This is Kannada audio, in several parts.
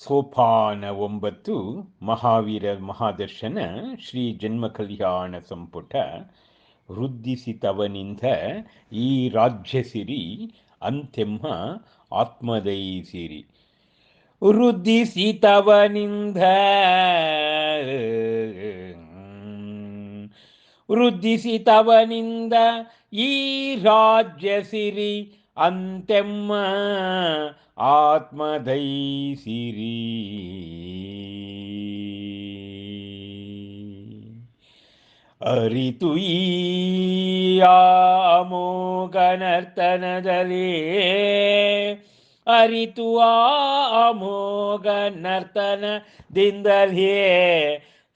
ಸೋಪಾನ ಒಂಬತ್ತು ಮಹಾವೀರ ಮಹಾದರ್ಶನ ಶ್ರೀ ಜನ್ಮ ಕಲ್ಯಾಣ ಸಂಪುಟ. ವೃದ್ಧಿಸಿತವನಿಂದ ಈ ರಾಜ್ಯ ಸಿರಿ ಅಂತೆಮ್ಮ ಆತ್ಮದೈಸಿರಿ ವೃದ್ಧಿಸಿತವನಿಂದ ವೃದ್ಧಿಸಿತವನಿಂದ ಈ ರಾಜ್ಯ ಸಿರಿ ಅಂತೆಮ್ಮ ಆತ್ಮದೈಸಿರಿ ಅರಿತು ಈ ಅಮೋಘನರ್ತನದಲ್ಲಿ ಅರಿತು ಆ ಅಮೋಘ ನರ್ತನದಿಂದಲೇ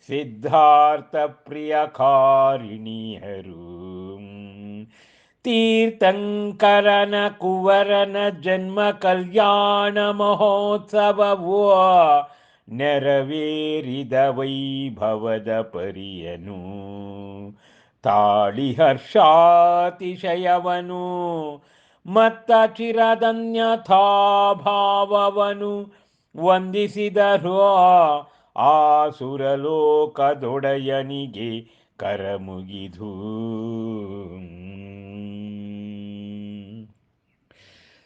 ಸಿದ್ಧಾರ್ಥ ಪ್ರಿಯ ಕಾರಿಣಿಯರು ತೀರ್ಥಂಕರನ ಕುವರನ ಜನ್ಮ ಕಲ್ಯಾಣ ಮಹೋತ್ಸವವೋ ನೆರವೇರಿದ ವೈಭವದ ಪರಿಯನು. ತಾಳಿ ಹರ್ಷಾತಿಶಯವನು, ಮತ್ತ ಚಿರದನ್ಯಥಾಭಾವವನು ವಂದಿಸಿದರು. ಆ ಸುರಲೋಕದೊಡೆಯನಿಗೆ ಕರಮುಗಿದು.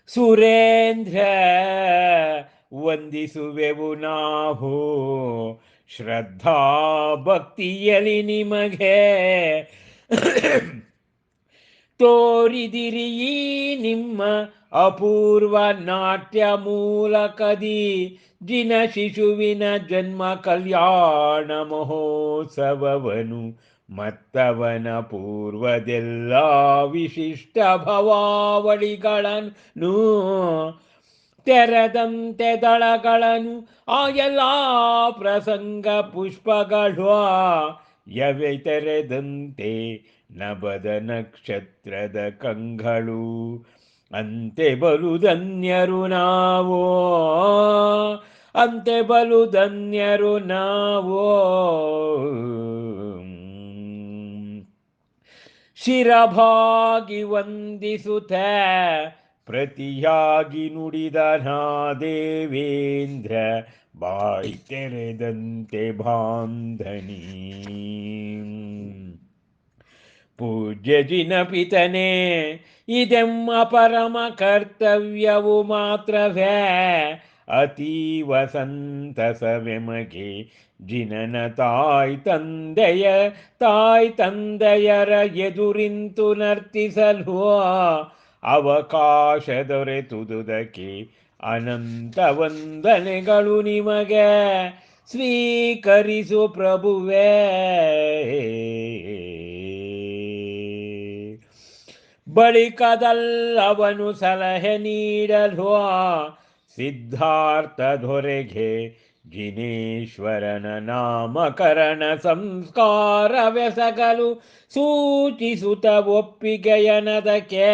ಸುರೇಂದ್ರ ವಂದಿಸುವೆವು ನಾವು ಶ್ರದ್ಧಾ ಭಕ್ತಿಯಲಿ ನಿಮಗೆ ತೋರಿದಿರಿ ಈ ನಿಮ್ಮ ಅಪೂರ್ವ ನಾಟ್ಯ ಮೂಲಕದಿ ಜಿನ ಶಿಶುವಿನ ಜನ್ಮ ಕಲ್ಯಾಣ ಮಹೋತ್ಸವವನು ಮತ್ತವನ ಪೂರ್ವದೆಲ್ಲ ವಿಶಿಷ್ಟ ಭವಾವಳಿಗಳನ್ನು ತೆರೆದಂತೆ ದಳಗಳನ್ನು ಆ ಎಲ್ಲ ಪ್ರಸಂಗ ಪುಷ್ಪಗಳು ಯವೆ ತೆರೆದಂತೆ ನಬದ ನಕ್ಷತ್ರದ ಕಂಗಳು. ಅಂತೆ ಬಲು ಧನ್ಯರು ನಾವೋ. ಅಂತೆ ಬಲು ಧನ್ಯರು ನಾವು. ಶಿರಭಾಗಿ ವಂದಿಸುತ್ತ ಪ್ರತಿಯಾಗಿ ನುಡಿದ ನಾ ದೇವೇಂದ್ರ ಬಾಯಿ ತೆರೆದಂತೆ ಬಾಂಧನಿ. ಪೂಜ್ಯ ಜಿನಪಿತನೇ ಇದೆಮ್ಮ ಪರಮ ಕರ್ತವ್ಯವು ಮಾತ್ರವೇ? ಅತೀವ ಸಂತಸವೆಮಗೆ ಜಿನನ ತಾಯ್ ತಂದೆಯ, ತಾಯ್ ತಂದೆಯರ ಎದುರಿಂತು ನರ್ತಿಸಲು ಅವಕಾಶ ದೊರೆತುದುದಕ್ಕೆ ಅನಂತ ವಂದನೆಗಳು ನಿಮಗೆ. ಸ್ವೀಕರಿಸು ಪ್ರಭುವೇ. ಬಳಿಕದಲ್ಲವನು ಸಲಹೆ ನೀಡಲು ಸಿದ್ಧಾರ್ಥ ದೊರೆಗೆ ಜಿನೇಶ್ವರನ ನಾಮಕರಣ ಸಂಸ್ಕಾರವೆಸಗಲು ಸೂಚಿಸುತ ಒಪ್ಪಿಗೆಯನದಕ್ಕೆ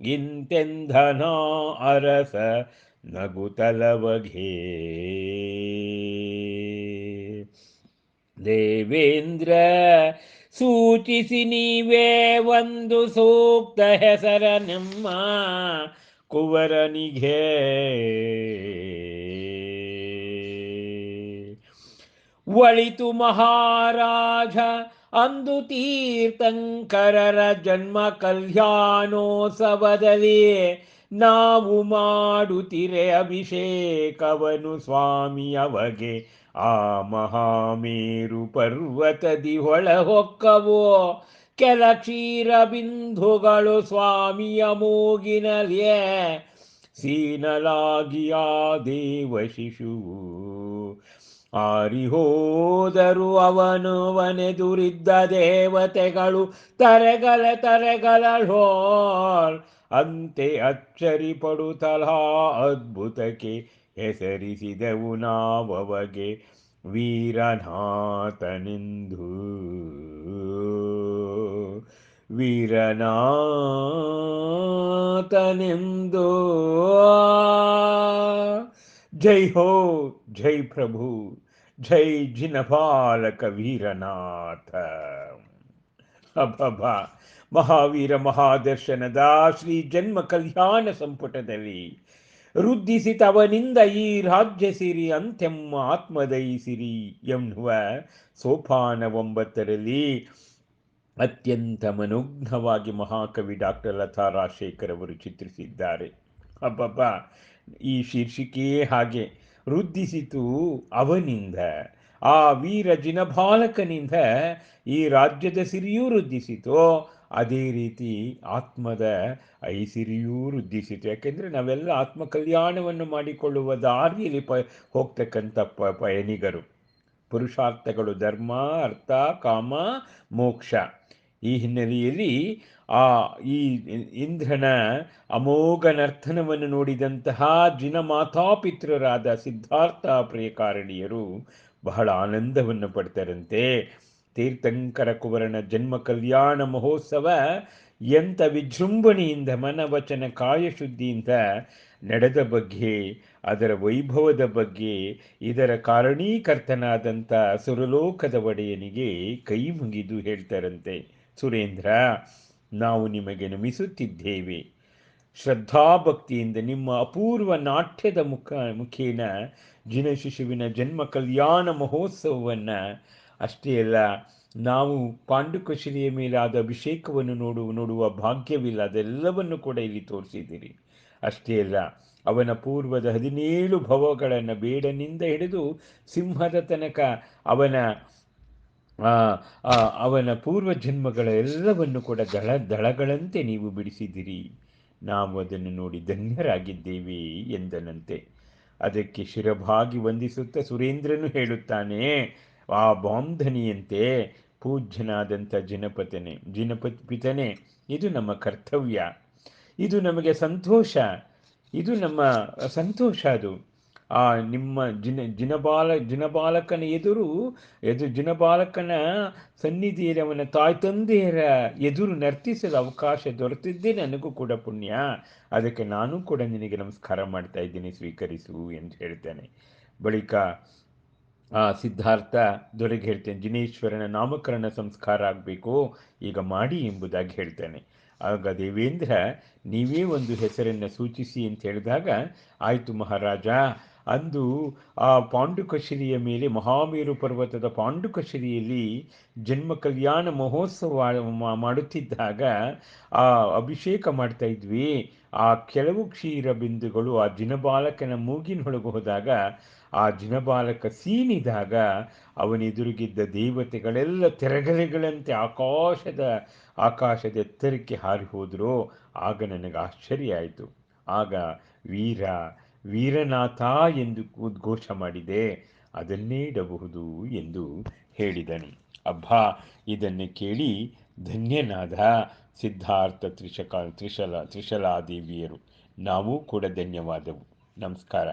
ಇಂತೆಂಧನ ಅರಸ ನಗುತಲವಘೇ. ದೇವೇಂದ್ರ, ಸೂಚಿಸಿ ನೀವೇ ಒಂದು ಸೂಕ್ತ ಹೆಸರ ನಿಮ್ಮ ಕುವರನಿಗೆ. ಒಳಿತು ಮಹಾರಾಜ, ಅಂದು ತೀರ್ಥಂಕರರ ಜನ್ಮ ಕಲ್ಯಾಣೋತ್ಸವದಲ್ಲಿ ನಾವು ಮಾಡುತ್ತಿರೆ ಅಭಿಷೇಕವನು ಸ್ವಾಮಿಯವಗೆ ಆ ಮಹಾಮೇರು ಪರ್ವತದಿ ಹೊಳ ಹೊಕ್ಕವೋ ಕೆಲ ಕ್ಷೀರ ಬಿಂದುಗಳು ಸ್ವಾಮಿಯ ಮೂಗಿನಲ್ಲಿಯೇ. ಸೀನಲಾಗಿಯ ದೇವ ಶಿಶುವು? ಆರಿಹೋದರು ಅವನು ಮನೆದುರಿದ್ದ ದೇವತೆಗಳು ತರೆಗಲ ತರೆಗಲೋಳ್ ಅಂತೆ ಅಚ್ಚರಿ ಪಡುತ್ತಲಾ ಅದ್ಭುತಕ್ಕೆ ಹೆಸರಿಸಿದೆವು ನಾವವಗೆ ವೀರನಾಥನೆಂದು. ವೀರನಾಥನೆಂದು. ಜೈ ಹೋ, ಜೈ ಪ್ರಭು. ಜೈ ಜಿನಪಾಲ ಕವೀರನಾಥ. ಅಬ್ಬಬ್ಬ ಮಹಾವೀರ ಮಹಾದರ್ಶನದ ಶ್ರೀ ಜನ್ಮ ಕಲ್ಯಾಣ ಸಂಪುಟದಲ್ಲಿ ವೃದ್ಧಿಸಿತವನಿಂದ ಈ ರಾಜ್ಯ ಸಿರಿ ಅಂತ್ಯಮ್ಮ ಆತ್ಮದೈ ಸಿರಿ ಎನ್ನುವ ಸೋಪಾನ ಒಂಬತ್ತರಲ್ಲಿ ಅತ್ಯಂತ ಮನೋಜ್ಞವಾಗಿ ಮಹಾಕವಿ ಡಾಕ್ಟರ್ ಲತಾ ರಾಜಶೇಖರ್ ಅವರು ಚಿತ್ರಿಸಿದ್ದಾರೆ. ಅಬ್ಬಬ್ಬ ಈ ಶೀರ್ಷಿಕೆಯೇ ಹಾಗೆ. ವೃದ್ಧಿಸಿತು ಅವನಿಂದ. ಆ ವೀರ ಜಿನಬಾಲಕನಿಂದ ಈ ರಾಜ್ಯದ ಸಿರಿಯೂ ವೃದ್ಧಿಸಿತು. ಅದೇ ರೀತಿ ಆತ್ಮದ ಐಸಿರಿಯೂ ವೃದ್ಧಿಸಿತು. ಯಾಕೆಂದರೆ ನಾವೆಲ್ಲ ಆತ್ಮ ಕಲ್ಯಾಣವನ್ನು ಮಾಡಿಕೊಳ್ಳುವ ದಾರಿಯಲ್ಲಿ ಪ ಹೋಗ್ತಕ್ಕಂಥ ಪ ಪಯಣಿಗರು. ಪುರುಷಾರ್ಥಗಳು ಧರ್ಮ, ಅರ್ಥ, ಕಾಮ, ಮೋಕ್ಷ. ಈ ಹಿನ್ನೆಲೆಯಲ್ಲಿ ಆ ಈ ಇಂದ್ರನ ಅಮೋಘ ನರ್ತನವನ್ನು ನೋಡಿದಂತಹ ದಿನ ಮಾತಾಪಿತೃರಾದ ಸಿದ್ಧಾರ್ಥ ಪ್ರಿಯಕಾರಣಿಯರು ಬಹಳ ಆನಂದವನ್ನು ಪಡ್ತಾರಂತೆ. ತೀರ್ಥಂಕರ ಕುವರನ ಜನ್ಮ ಕಲ್ಯಾಣ ಮಹೋತ್ಸವ ಎಂಥ ವಿಜೃಂಭಣೆಯಿಂದ, ಮನವಚನ ಕಾಯಶುದ್ಧಿಯಿಂದ ನಡೆದ ಬಗ್ಗೆ, ಅದರ ವೈಭವದ ಬಗ್ಗೆ, ಇದರ ಕಾರಣೀಕರ್ತನಾದಂಥ ಸುರಲೋಕದ ಒಡೆಯನಿಗೆ ಕೈ ಮುಗಿದು ಹೇಳ್ತಾರಂತೆ. ಸುರೇಂದ್ರ ನಾವು ನಿಮಗೆ ನಮಿಸುತ್ತಿದ್ದೇವೆ. ಶ್ರದ್ಧಾಭಕ್ತಿಯಿಂದ ನಿಮ್ಮ ಅಪೂರ್ವ ನಾಟ್ಯದ ಮುಖ, ಮುಖೇನ ಜಿನ ಶಿಶುವಿನ ಜನ್ಮ ಕಲ್ಯಾಣ ಮಹೋತ್ಸವವನ್ನು ಅಷ್ಟೇ ಅಲ್ಲ, ನಾವು ಪಾಂಡುಕಶಿರಿಯ ಮೇಲಾದ ಅಭಿಷೇಕವನ್ನು ನೋಡು, ನೋಡುವ ಭಾಗ್ಯವಿಲ್ಲ, ಅದೆಲ್ಲವನ್ನು ಕೂಡ ಇಲ್ಲಿ ತೋರಿಸಿದ್ದೀರಿ. ಅಷ್ಟೇ ಅಲ್ಲ, ಅವನ ಪೂರ್ವದ ಹದಿನೇಳು ಭವಗಳನ್ನು ಬೇಡನಿಂದ ಹಿಡಿದು ಸಿಂಹದ ತನಕ ಅವನ ಅವನ ಪೂರ್ವ ಜನ್ಮಗಳ ಎಲ್ಲವನ್ನು ಕೂಡ ದಳ, ದಳಗಳಂತೆ ನೀವು ಬಿಡಿಸಿದಿರಿ. ನಾವು ಅದನ್ನು ನೋಡಿ ಧನ್ಯರಾಗಿದ್ದೇವೆ ಎಂದನಂತೆ. ಅದಕ್ಕೆ ಶಿರಭಾಗಿ ವಂದಿಸುತ್ತಾ ಸುರೇಂದ್ರನು ಹೇಳುತ್ತಾನೆ, ಆ ಬಾಂಧನಿಯಂತೆ ಪೂಜ್ಯನಾದಂಥ ಜಿನಪತನೆ, ಜಿನಪತ್ ಪಿತನೆ, ಇದು ನಮ್ಮ ಕರ್ತವ್ಯ. ಇದು ನಮಗೆ ಸಂತೋಷ. ಇದು ನಮ್ಮ ಸಂತೋಷ ಅದು. ಆ, ನಿಮ್ಮ ಜಿನ, ಜಿನಬಾಲ, ಜಿನಬಾಲಕನ ಎದುರು, ಎದು, ಜಿನಬಾಲಕನ ಸನ್ನಿಧಿಯಲ್ಲಿ ಅವನ ತಾಯಿ ತಂದೆಯರ ಎದುರು ನರ್ತಿಸಲು ಅವಕಾಶ ದೊರೆತಿದ್ದೇ ನನಗೂ ಕೂಡ ಪುಣ್ಯ. ಅದಕ್ಕೆ ನಾನು ಕೂಡ ನಿನಗೆ ನಮಸ್ಕಾರ ಮಾಡ್ತಾ ಇದ್ದೀನಿ, ಸ್ವೀಕರಿಸು ಎಂದು ಹೇಳ್ತೇನೆ. ಬಳಿಕ, ಆ, ಸಿದ್ಧಾರ್ಥ ದೊರೆಗೆ ಹೇಳ್ತೇನೆ, ಜಿನೇಶ್ವರನ ನಾಮಕರಣ ಸಂಸ್ಕಾರ ಆಗಬೇಕು, ಈಗ ಮಾಡಿ ಎಂಬುದಾಗಿ ಹೇಳ್ತೇನೆ. ಆಗ ದೇವೇಂದ್ರ, ನೀವೇ ಒಂದು ಹೆಸರನ್ನು ಸೂಚಿಸಿ ಅಂತ ಹೇಳಿದಾಗ, ಆಯಿತು ಮಹಾರಾಜ ಅಂದು ಆ ಪಾಂಡುಕಶಿರಿಯ ಮೇಲೆ ಮಹಾಮೇರು ಪರ್ವತದ ಪಾಂಡುಕಶಿರಿಯಲ್ಲಿ ಜನ್ಮ ಕಲ್ಯಾಣ ಮಹೋತ್ಸವ ಮಾಡುತ್ತಿದ್ದಾಗ ಆ ಅಭಿಷೇಕ ಮಾಡ್ತಾ ಇದ್ವಿ. ಆ ಕೆಲವು ಕ್ಷೀರ ಬಿಂದುಗಳು ಆ ಜಿನಬಾಲಕನ ಮೂಗಿನೊಳಗೆ ಹೋದಾಗ ಆ ಜಿನಬಾಲಕ ಸೀನಿದಾಗ ಅವನೆದುರುಗಿದ್ದ ದೇವತೆಗಳೆಲ್ಲ ತೆರಗಲೆಗಳಂತೆ ಆಕಾಶದ ಆಕಾಶದ ಎತ್ತರಕ್ಕೆ ಹಾರಿ ಹೋದರು. ಆಗ ನನಗೆ ಆಶ್ಚರ್ಯ ಆಯಿತು. ಆಗ ವೀರ ವೀರನಾಥ ಎಂದು ಉದ್ಘೋಷ ಮಾಡಿದೆ, ಅದನ್ನೇ ಇಡಬಹುದು ಎಂದು ಹೇಳಿದನು. ಅಬ್ಬಾ, ಇದನ್ನು ಕೇಳಿ ಧನ್ಯನಾದ, ಸಿದ್ಧಾರ್ಥ ತ್ರಿಶಕ ತ್ರಿಶಲ ತ್ರಿಶಲಾದೇವಿಯರು. ನಾವು ಕೂಡ ಧನ್ಯವಾದವು. ನಮಸ್ಕಾರ.